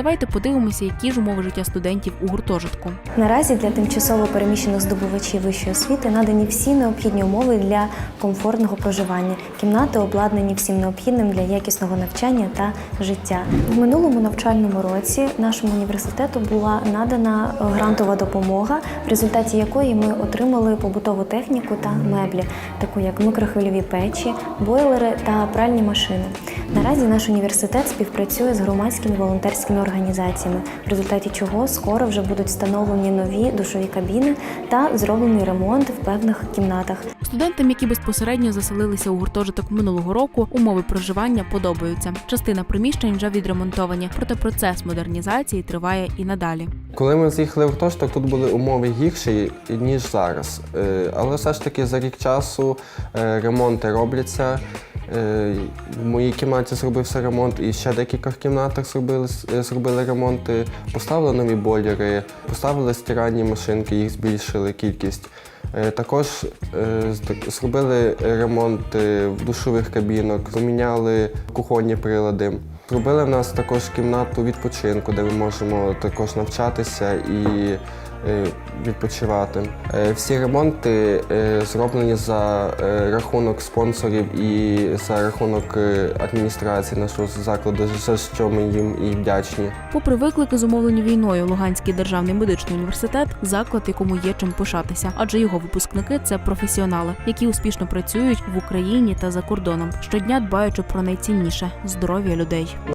Давайте подивимося, які ж умови життя студентів у гуртожитку. Наразі для тимчасово переміщених здобувачів вищої освіти надані всі необхідні умови для комфортного проживання. Кімнати обладнані всім необхідним для якісного навчання та життя. В минулому навчальному році нашому університету була надана грантова допомога, в результаті якої ми отримали побутову техніку та меблі, таку як микрохвильові печі, бойлери та пральні машини. Наразі наш університет співпрацює з громадськими волонтерськими організаціями, в результаті чого скоро вже будуть встановлені нові душові кабіни та зроблений ремонт в певних кімнатах. Студентам, які безпосередньо заселилися у гуртожиток минулого року, умови проживання подобаються. Частина приміщень вже відремонтовані, проте процес модернізації триває і надалі. Коли ми з'їхали в гуртожиток, тут були умови гірші, ніж зараз. Е, Але все ж таки за рік часу е, ремонти робляться. Е, В моїй кімнаті зробився ремонт, і ще в декількох кімнатах зробили, е, зробили ремонти. Поставили нові бойлери, поставили стиральні машинки, їх збільшили кількість. Е, Також зробили ремонт в душових кабінок, поміняли кухонні прилади. Зробили в нас також кімнату відпочинку, де ми можемо також навчатися і відпочивати. Е, Всі ремонти е, зроблені за е, рахунок спонсорів і за рахунок е, адміністрації нашого закладу, за що ми їм і вдячні. Попри виклики, зумовлені війною, Луганський державний медичний університет заклад, якому є чим пишатися, адже його випускники це професіонали, які успішно працюють в Україні та за кордоном, щодня дбаючи про найцінніше здоров'я людей.